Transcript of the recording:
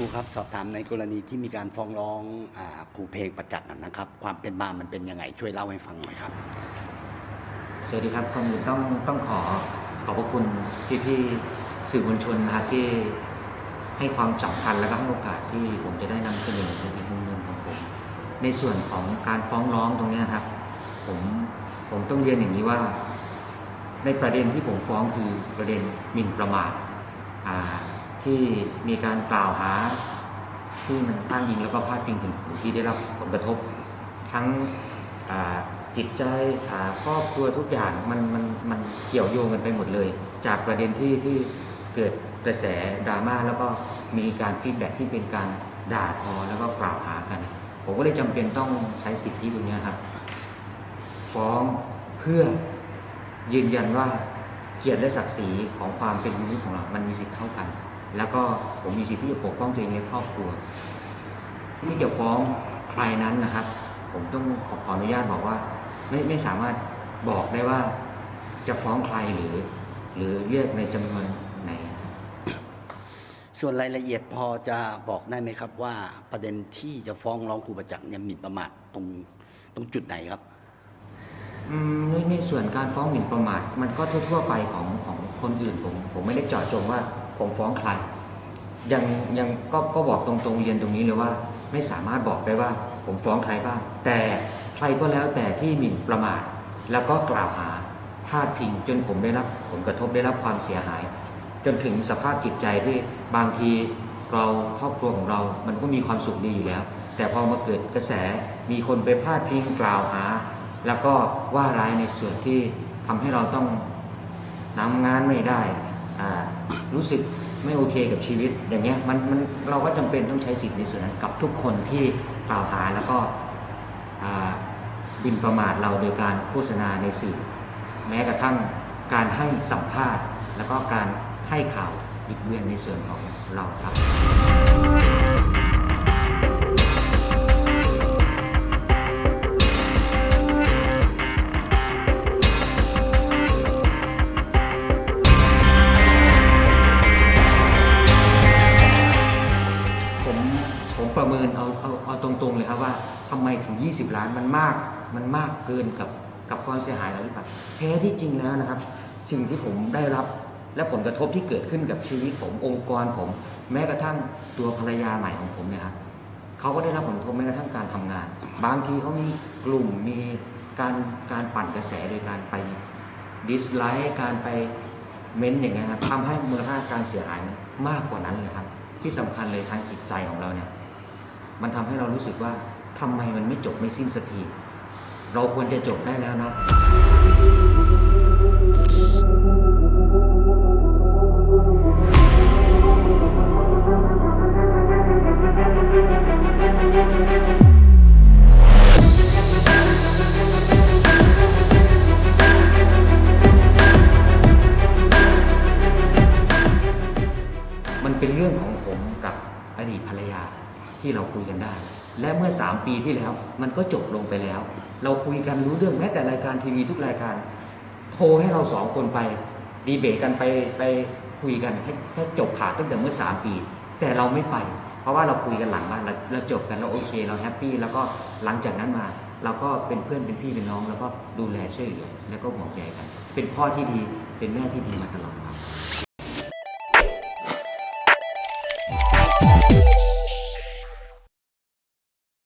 รูครับสอบถามในกรณีที่มีการฟ้องร้องอครูเพลงประจักษ์นะครับ ความเป็นมามันเป็นยังไงช่วยเล่าให้ฟังหน่อยครับ สวัสดีครับก่อนอื่นต้องต้องขอขอบพระคุณพี่ๆสื่อมวลชนนะครับที่ให้ความสำคัญและก็ให้โอกาสที่ผมจะได้นำเสนอในมุมหนึ่งของผม ในส่วนของการฟ้องร้องตรงนี้ยครับ ผมผมต้องเรียนอย่างนี้ว่า ในประเด็นที่ผมฟ้องคือประเด็นหมิ่นประมาทอ่า ที่มีการกล่าวหา ที่มันอ้างอิงแล้วก็พาดพิงถึงผู้ที่ได้รับผลกระทบ ทั้งจิตใจครอบครัวทุกอย่างมันมันมันเกี่ยวโยงกันไปหมดเลย จากประเด็นที่ที่เกิดกระแสดราม่าแล้วก็มีการฟีดแบ็ที่เป็นการด่าทอแล้วก็กล่าวหากัน ผมก็เลยจำเป็นต้องใช้สิทธิตรงนี้ครับ ฟ้องเพื่อยืนยันว่าเกียรติและศักดิ์ศรีของความเป็นมนุษย์ของเรา มันมีสิทธิเท่ากัน แล้วก็ผมมีสิทธิ์ที่จะปกป้องตัวเองและครอบครัวที่จะฟ้องใครนั้นนะครับ ผมต้องขอขออนุญาตบอกว่า ไม่ไม่สามารถบอกได้ว่าจะฟ้องใครหรือ หรือเรียกในจำนวนไหน ส่วนรายละเอียดพอจะบอกได้ไหมครับว่าประเด็นที่จะฟ้องร้องครูประจักษ์เนี่ยหมิ่นประมาทตรงตรงจุดไหนครับอืมในในส่วนการฟ้องหมิ่นประมาทมันก็ทั่วๆไปของของคนอื่นผม ผมไม่ได้เจาะจงว่า ผมฟ้องใครยังยังก็ก็บอกตรงๆเรียนตรงนี้เลยว่า ไม่สามารถบอกได้ว่า ผมฟ้องใครบ้างแต่ใครก็แล้วแต่ที่หมิ่นประมาทแล้วก็กล่าวหาพาดพิงจนผมได้รับผลกระทบได้รับความเสียหาย จนถึงสภาพจิตใจที่บางทีเราครอบครัวของเรา มันก็มีความสุขดีอยู่แล้ว แต่พอมาเกิดกระแสมีคนไปพาดพิงกล่าวหา แล้วก็ว่าร้ายในส่วนที่ทำให้เราต้องทำงานไม่ได้ รู้สึกไม่โอเคกับชีวิตอย่างเงี้ยมันมันเราก็จำเป็นต้องใช้สิทธิ์ในส่วนนั้นกับทุกคนที่กล่าวหาแล้วก็บินประมาทเราโดยการโฆษณาในสื่อ แม้กระทั่งการให้สัมภาษณ์ แล้วก็การให้ข่าวบิดเบือนในส่วนของเราครับ เอาเอาตรงๆเลยครับว่าทำไมถึง 20 ล้านมันมาก มันมากเกินกับกับความเสียหายเราหรือเปล่าแท้ที่จริงแล้วนะครับ สิ่งที่ผมได้รับและผลกระทบที่เกิดขึ้นกับชีวิตผมองค์กรผม แม้กระทั่งตัวภรรยาใหม่ของผมเนี่ยครับเขาก็ได้รับผลกระทบแม้กระทั่งการทำงาน บางทีเขามีกลุ่มมีการการปั่นกระแสโดยการไปดิสไลค์การไปเม้นต์อย่างเงี้ยครับทำให้มูลค่าการเสียหายมากกว่านั้นเลยครับ ที่สำคัญเลยทางจิตใจของเราเนี่ย มันทำให้เรารู้สึกว่าทำไมมันไม่จบไม่สิ้นสักทีเราควรจะจบได้แล้วนะมันเป็นเรื่องของผมกับอดีตภรรยา ที่เราคุยกันได้ และเมื่อ 3 ปีที่แล้วมันก็จบลงไปแล้ว เราคุยกันรู้เรื่องแม้แต่รายการทีวีทุกรายการ โทรให้เราสองคนไปดีเบตกันไปไปคุยกันให้ให้จบขาดตั้งแต่เมื่อ 3 ปี แต่เราไม่ไป เพราะว่าเราคุยกันหลังบ้านเราเราจบกันเราโอเค เราแฮปปี้แล้วก็หลังจากนั้นมาเราก็เป็นเพื่อนเป็นพี่เป็นน้อง แล้วก็ดูแลช่วยเหลือแล้วก็ห่วงใยกัน เป็นพ่อที่ดีเป็นแม่ที่ดีมาตลอดมา